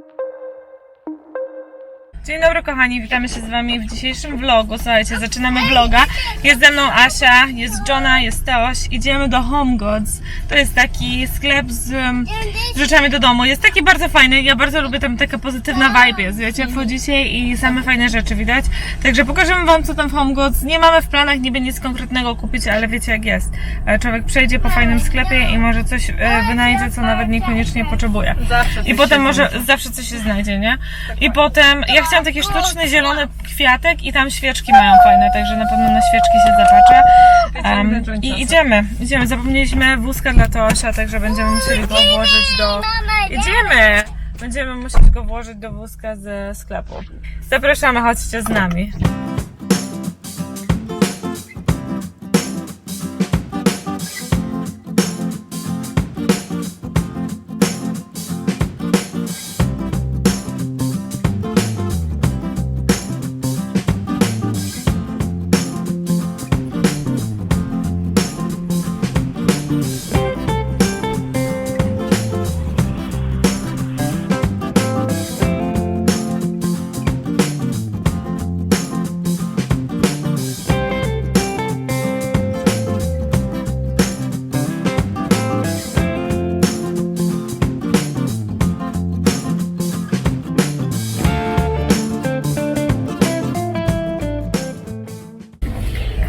thank you. Dzień dobry kochani, witamy się z wami w dzisiejszym vlogu. Słuchajcie, zaczynamy vloga. Jest ze mną Asia, jest Johna, jest Teoś. Idziemy do Home Goods. To jest taki sklep z, um, rzeczami do domu. Jest taki bardzo fajny. Ja bardzo lubię tam taka pozytywna vibe jest. Wiecie, jak wchodzicie i same fajne rzeczy widać. Także pokażemy wam co tam w Home Goods. Nie mamy w planach niby nic konkretnego kupić, ale wiecie jak jest. E, Człowiek przejdzie po fajnym sklepie i może coś e, wynajdzie, co nawet niekoniecznie potrzebuje. Zawsze I potem może zawsze coś się znajdzie, nie? I potem ja chciałam taki sztuczny zielony kwiatek i tam świeczki mają fajne, także na pewno na świeczki się zapatrzę. Um, I idziemy, idziemy. Zapomnieliśmy wózka dla Tosia, także będziemy musieli go włożyć do. Idziemy! Będziemy musieć go włożyć do wózka ze sklepu. Zapraszamy, chodźcie z nami.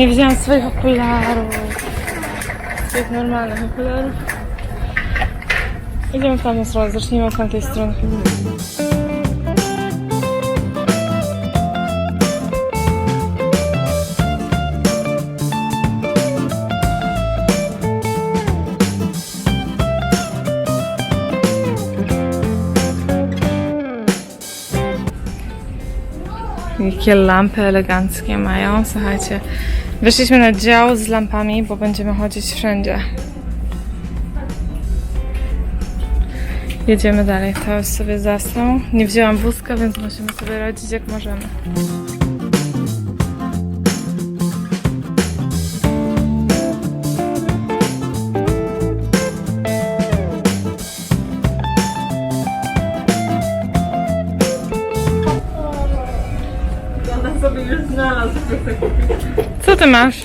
Nie wzięłam swoich okularów. Swoich normalnych okularów. Idziemy w tamtą stronę, zacznijmy od tamtej strony. Jakie lampy eleganckie mają, słuchajcie. Wyszliśmy na dział z lampami, bo będziemy chodzić wszędzie. Jedziemy dalej. To już sobie zasnął. Nie wzięłam wózka, więc musimy sobie radzić jak możemy. Ty masz?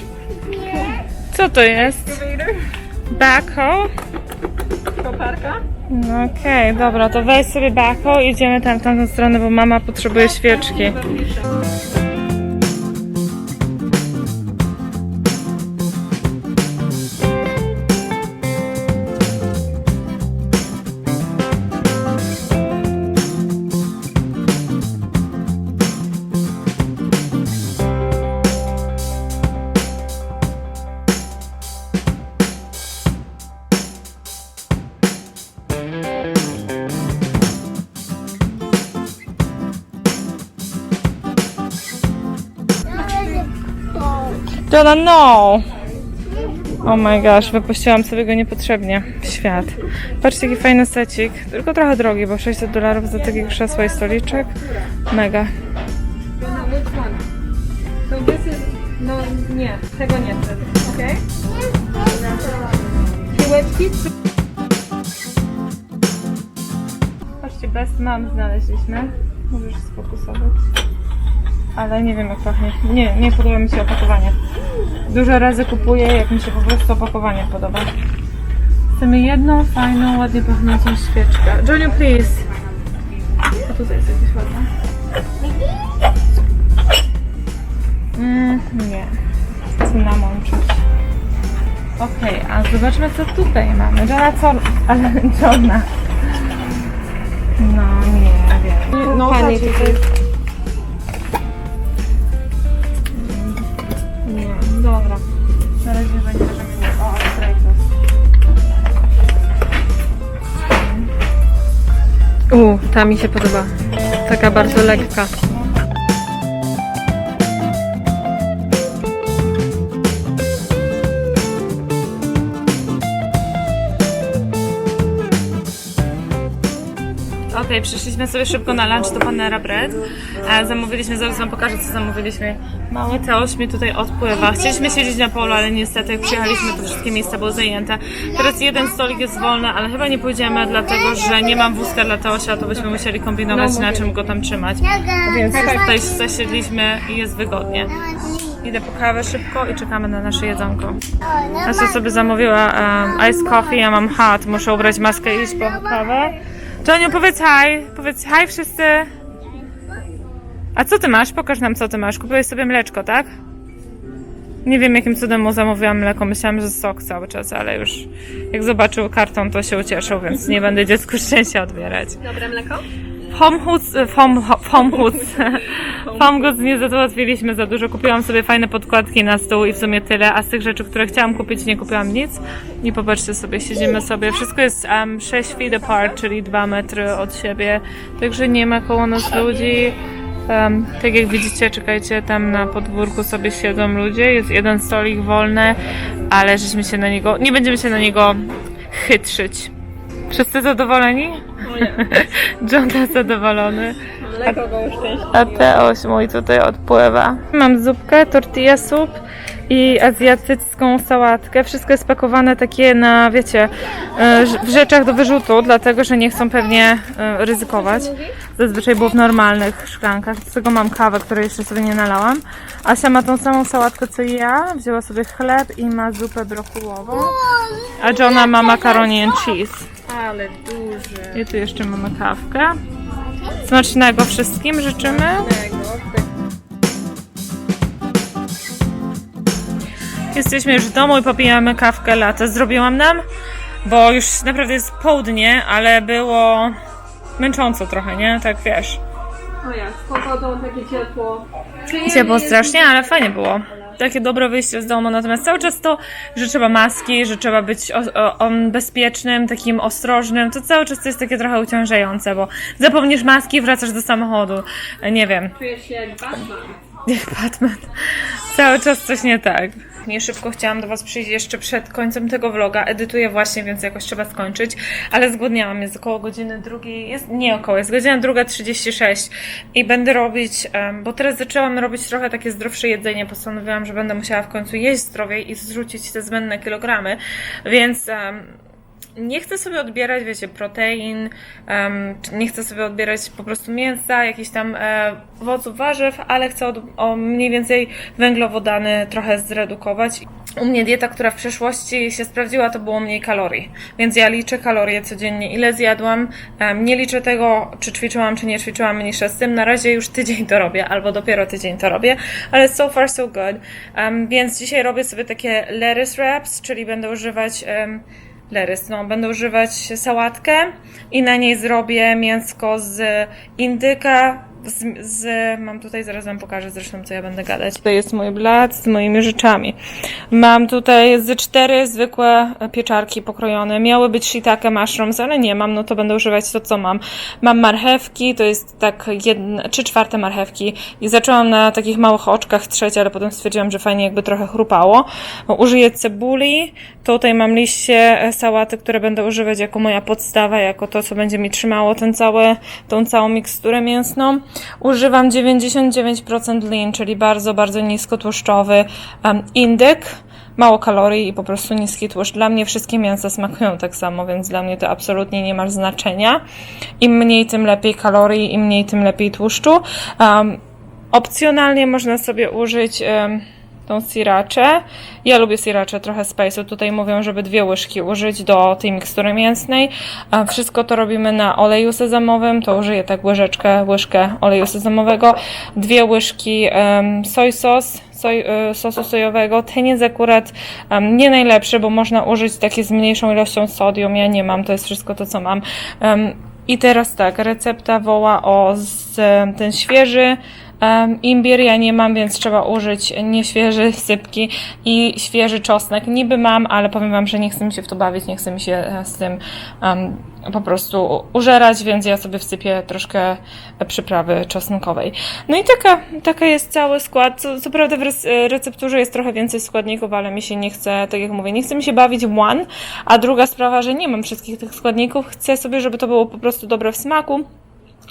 Co to jest? Backhoe? Koparka? No okej, dobra, to weź sobie backhoe i idziemy tam w tamtą stronę, bo mama potrzebuje świeczki. Jona, no! Oh my gosh, wypuściłam sobie go niepotrzebnie świat. Patrzcie, jaki fajny secik. Tylko trochę drogi, bo 600 dolarów za takie krzesło i stoliczek. Mega. No nie, tego nie chcę. Okej? Piłeczki? Patrzcie, Best Mom znaleźliśmy. Możesz sfokusować. Ale nie wiem jak pachnie. Nie, nie podoba mi się opakowanie. Dużo razy kupuję, jak mi się po prostu opakowanie podoba. Chcemy jedną fajną, ładnie pachnącą świeczkę. Joniu, please. A tutaj jest jakieś ładne. Mm, nie. Cynamon czuć. Okej, a zobaczmy co tutaj mamy. Jona, co? Ale Jona. No nie wiem. No, Pani patrzcie, tutaj... dobra. Na razie będzie, mi... O, Dreyfus. U, ta mi się podoba. Taka bardzo lekka. Okej, przyszliśmy sobie szybko na lunch do Panera Bread. E, zamówiliśmy, zaraz wam pokażę co zamówiliśmy. Mały Teoś mi tutaj odpływa. Chcieliśmy siedzieć na polu, ale niestety jak przyjechaliśmy to wszystkie miejsca były zajęte. Teraz jeden stolik jest wolny, ale chyba nie pójdziemy, dlatego że nie mam wózka dla Teosia, to byśmy musieli kombinować No, na czym go tam trzymać. Więc już tutaj zasiedliśmy i jest wygodnie. Idę po kawę szybko i czekamy na nasze jedzonko. Asia sobie zamówiła um, ice coffee, ja mam hot, muszę ubrać maskę i iść po kawę. Toniu, powiedz hi, powiedz hi wszyscy. A co ty masz? Pokaż nam co ty masz. Kupiłeś sobie mleczko, tak? Nie wiem jakim cudem mu zamówiłam mleko, myślałam, że sok cały czas, ale już jak zobaczył karton, to się ucieszył, więc nie będę dziecku szczęścia odbierać. Dobre mleko? W Home Hoods, w Home, w Home Hoods, w Home Goods nie załatwiliśmy za dużo. Kupiłam sobie fajne podkładki na stół i w sumie tyle, a z tych rzeczy, które chciałam kupić, nie kupiłam nic. I popatrzcie sobie, siedzimy sobie. Wszystko jest um, 6 feet apart, czyli 2 metry od siebie, także nie ma koło nas ludzi. Um, tak jak widzicie, czekajcie, tam na podwórku sobie siedzą ludzie, jest jeden stolik wolny, ale żeśmy się na niego, nie będziemy się na niego chytrzyć. Wszyscy zadowoleni? John jest zadowolony. Mleko go uszczęśliwiło. A Teoś mój tutaj odpływa. Mam zupkę, tortilla soup i azjatycką sałatkę. Wszystko jest pakowane takie na, wiecie, e, w rzeczach do wyrzutu, dlatego że nie chcą pewnie e, ryzykować. Zazwyczaj było w normalnych szklankach. Z tego mam kawę, której jeszcze sobie nie nalałam. Asia ma tą samą sałatkę co ja. Wzięła sobie chleb i ma zupę brokułową. A Johna ma macaroni and cheese. Ale duży. I tu jeszcze mamy kawkę. Smacznego wszystkim życzymy. Jesteśmy już w domu i popijamy kawkę latę. Zrobiłam nam, bo już naprawdę jest południe, ale było męcząco trochę, nie? Tak wiesz. O ja, z pogodą takie ciepło. Ciepło strasznie, ale fajnie było. Takie dobre wyjście z domu, natomiast cały czas to, że trzeba maski, że trzeba być o, o, o, bezpiecznym, takim ostrożnym, to cały czas to jest takie trochę uciążające, bo zapomnisz maski, wracasz do samochodu. Nie wiem, Czujesz się jak Batman. Jak Batman. Cały czas coś nie tak. Nie szybko chciałam do Was przyjść jeszcze przed końcem tego vloga. Edytuję właśnie, więc jakoś trzeba skończyć. Ale zgłodniałam, jest około godziny drugiej, jest nie około, jest godzina druga 36 i będę robić, bo teraz zaczęłam robić trochę takie zdrowsze jedzenie. Postanowiłam, że będę musiała w końcu jeść zdrowiej i zrzucić te zbędne kilogramy, więc nie chcę sobie odbierać, wiecie, protein, czy nie chcę sobie odbierać po prostu mięsa, jakichś tam e, owoców, warzyw, ale chcę od, o mniej więcej węglowodany trochę zredukować. U mnie dieta, która w przeszłości się sprawdziła, to było mniej kalorii, więc ja liczę kalorie codziennie, ile zjadłam. Em, nie liczę tego, czy ćwiczyłam, czy nie ćwiczyłam, mniejsza z tym. Na razie już tydzień to robię, albo dopiero tydzień to robię, ale so far so good. Em, więc dzisiaj robię sobie takie lettuce wraps, czyli będę używać em, Lerys, no, będę używać sałatkę i na niej zrobię mięsko z indyka, z, z, mam tutaj, zaraz wam pokażę zresztą, co ja będę gadać. Tutaj jest mój blat z moimi rzeczami. Mam tutaj z cztery zwykłe pieczarki pokrojone. Miały być shiitake mushrooms, ale nie mam, no to będę używać to, co mam. Mam marchewki, to jest tak jedna, trzy czwarte marchewki i zaczęłam na takich małych oczkach trzeć, ale potem stwierdziłam, że fajnie jakby trochę chrupało. Użyję cebuli, tutaj mam liście sałaty, które będę używać jako moja podstawa, jako to, co będzie mi trzymało ten cały, tą całą miksturę mięsną. Używam 99% lean, czyli bardzo, bardzo niskotłuszczowy um, indyk. Mało kalorii i po prostu niski tłuszcz. Dla mnie wszystkie mięsa smakują tak samo, więc dla mnie to absolutnie nie ma znaczenia. Im mniej, tym lepiej kalorii, im mniej, tym lepiej tłuszczu. Um, opcjonalnie można sobie użyć um, tą sriraczę. Ja lubię sriraczę, trochę spice'u. Tutaj mówią, żeby dwie łyżki użyć do tej mikstury mięsnej. Wszystko to robimy na oleju sezamowym, to użyję tak łyżeczkę, łyżkę oleju sezamowego, dwie łyżki um, soy sos, soj, y, sosu sojowego. Ten jest akurat um, nie najlepszy, bo można użyć taki z mniejszą ilością sodium. Ja nie mam, to jest wszystko to, co mam. Um, i teraz tak, recepta woła o z, ten świeży imbir ja nie mam, więc trzeba użyć nieświeżej sypki i świeży czosnek. Niby mam, ale powiem Wam, że nie chcę mi się w to bawić, nie chcę mi się e, z tym um, po prostu użerać, więc ja sobie wsypię troszkę przyprawy czosnkowej. No i taka, taka jest cały skład. Co, co prawda w rec- recepturze jest trochę więcej składników, ale mi się nie chce, tak jak mówię, nie chce mi się bawić w one, a druga sprawa, że nie mam wszystkich tych składników. Chcę sobie, żeby to było po prostu dobre w smaku.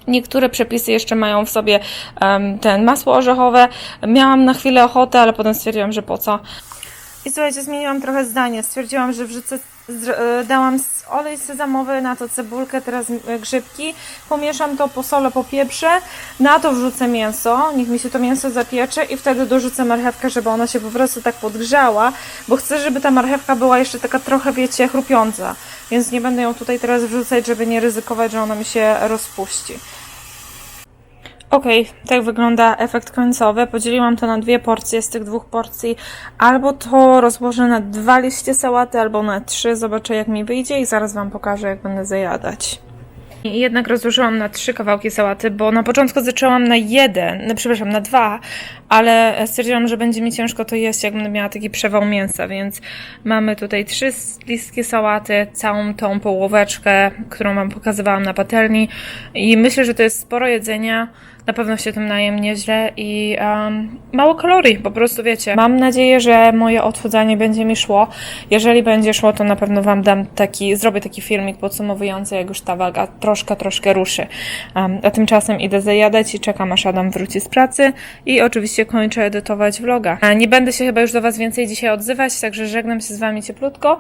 Niektóre przepisy jeszcze mają w sobie em, ten masło orzechowe. Miałam na chwilę ochotę, ale potem stwierdziłam, że po co. I słuchajcie, zmieniłam trochę zdanie. Stwierdziłam, że wrzucę, dałam s- olej sezamowy, na to cebulkę, teraz e, grzybki. Pomieszam to, posolę, popieprzę. Na to wrzucę mięso. Niech mi się to mięso zapiecze i wtedy dorzucę marchewkę, żeby ona się po prostu tak podgrzała, bo chcę, żeby ta marchewka była jeszcze taka trochę, wiecie, chrupiąca. Więc nie będę ją tutaj teraz wrzucać, żeby nie ryzykować, że ona mi się rozpuści. Okej, tak wygląda efekt końcowy. Podzieliłam to na dwie porcje. Z tych dwóch porcji albo to rozłożę na dwa liście sałaty, albo na trzy. Zobaczę jak mi wyjdzie i zaraz Wam pokażę jak będę zajadać. I Jednak rozłożyłam na trzy kawałki sałaty, bo na początku zaczęłam na jeden, no, przepraszam, na dwa, ale stwierdziłam, że będzie mi ciężko to jeść, jak będę miała taki przewał mięsa, więc mamy tutaj trzy listki sałaty, całą tą połóweczkę, którą Wam pokazywałam na patelni i myślę, że to jest sporo jedzenia. Na pewno się tym najem nieźle i um, mało kalorii, po prostu wiecie. Mam nadzieję, że moje odchudzanie będzie mi szło. Jeżeli będzie szło, to na pewno Wam dam taki, zrobię taki filmik podsumowujący, jak już ta waga troszkę, troszkę ruszy. Um, a tymczasem idę zajadać i czekam, aż Adam wróci z pracy i oczywiście kończę edytować vloga. Nie będę się chyba już do Was więcej dzisiaj odzywać, także żegnam się z Wami cieplutko.